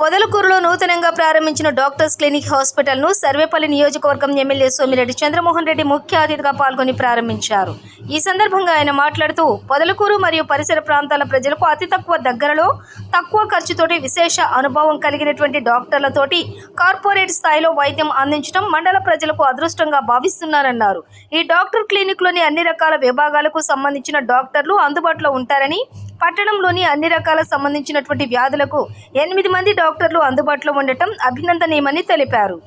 పొదలకూరులో నూతనంగా ప్రారంభించిన doctors clinic హాస్పిటల్ను Sarvepalli నియోజకవర్గం ఎమ్మెల్యే సోమిరెడ్డి చంద్రమోహన్ రెడ్డి ముఖ్య అతిథిగా పాల్గొని ప్రారంభించారు. ఈ సందర్భంగా ఆయన మాట్లాడుతూ పొదలకూరు మరియు పరిసర ప్రాంతాల ప్రజలకు అతి తక్కువ దగ్గరలో తక్కువ ఖర్చుతోటి విశేష అనుభవం కలిగినటువంటి డాక్టర్లతోటి కార్పొరేట్ స్థాయిలో వైద్యం అందించడం మండల ప్రజలకు అదృష్టంగా భావిస్తున్నారన్నారు. ఈ డాక్టర్ క్లినిక్లోని అన్ని రకాల విభాగాలకు సంబంధించిన డాక్టర్లు అందుబాటులో ఉంటారని పట్టణంలోని అన్ని రకాల సంబంధించినటువంటి వ్యాధులకు ఎనిమిది మంది డాక్టర్లు అందుబాటులో ఉండటం అభినందనీయమని తెలిపారు.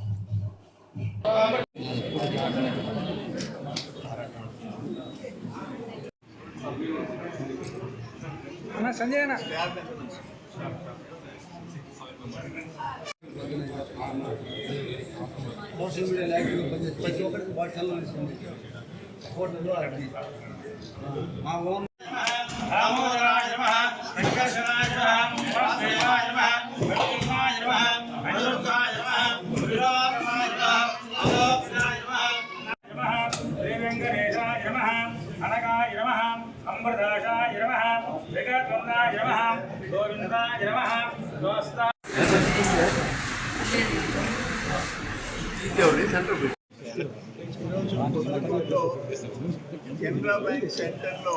సంజయ్ సోషల్ మీడియా యాక్టివ్ ప్రతి ఒక్కరికి ఫోటోలో అరటి మా ఓన్ అమృతాశాయ నమః జగద్వందాయ నమః గోవిందాయ నమః దోస్తా పొదలకూరులో కెనరా బ్యాంక్ సెంటర్లో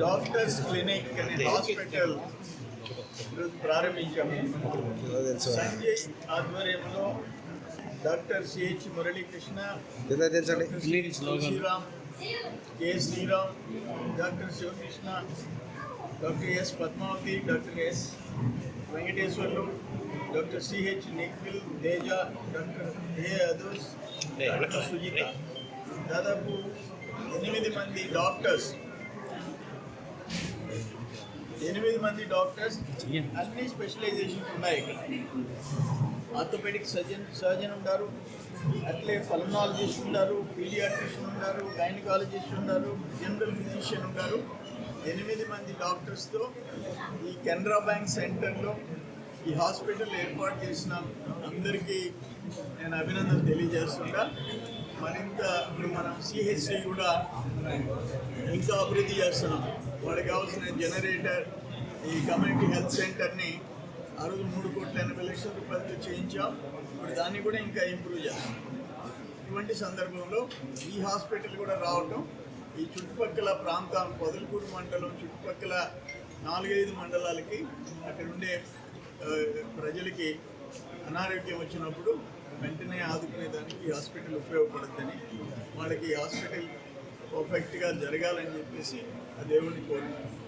డాక్టర్స్ క్లినిక్ అనే హాస్పిటల్ ఈరోజు ప్రారంభించాము సంజయ్ ఆధ్వర్యంలో doctor CH Muralikrishna Sriram K Sriram doctor Sivakrishna doctor S Padmavathi doctor S Venkateswarlu doctor CH Nikhil Teja doctor A అదోస్ doctor Sujitha దాదాపు ఎనిమిది మంది డాక్టర్స్. ఎనిమిది మంది డాక్టర్స్. అన్ని స్పెషలైజేషన్స్ ఉన్నాయి ఇక్కడ. ఆర్థోపెడిక్ సర్జన్ సర్జన్ ఉన్నారు అట్లే పల్మనాలజిస్ట్ ఉన్నారు పీడియాట్రిషియన్ ఉన్నారు గైనకాలజిస్ట్ ఉన్నారు జనరల్ ఫిజిషియన్ ఉన్నారు ఎనిమిది మంది డాక్టర్స్తో ఈ కెనరా బ్యాంక్ సెంటర్లో ఈ హాస్పిటల్ ఏర్పాటు చేసిన అందరికీ నేను అభినందన తెలియజేస్తుంటా. మరింత ఇప్పుడు మనం సిహెచ్సి కూడా ఇంకా అభివృద్ధి చేస్తున్నాం. వాడికి కావాల్సిన జనరేటర్ ఈ కమ్యూనిటీ హెల్త్ సెంటర్ని ఆ రోజు మూడు కోట్ల ఎనభై లక్షల రూపాయలతో చేయించాం. ఇప్పుడు దాన్ని కూడా ఇంకా ఇంప్రూవ్ చేస్తాం. ఇటువంటి సందర్భంలో ఈ హాస్పిటల్ కూడా రావటం ఈ చుట్టుపక్కల ప్రాంతం పొదలకూరు మండలం చుట్టుపక్కల నాలుగైదు మండలాలకి అక్కడ ఉండే ప్రజలకి అనారోగ్యం వచ్చినప్పుడు వెంటనే ఆదుకునేదానికి ఈ హాస్పిటల్ ఉపయోగపడుతుందని వాళ్ళకి హాస్పిటల్ పర్ఫెక్ట్గా జరగాలని చెప్పేసి ఆ దేవుడిని కోరుకుంటున్నాను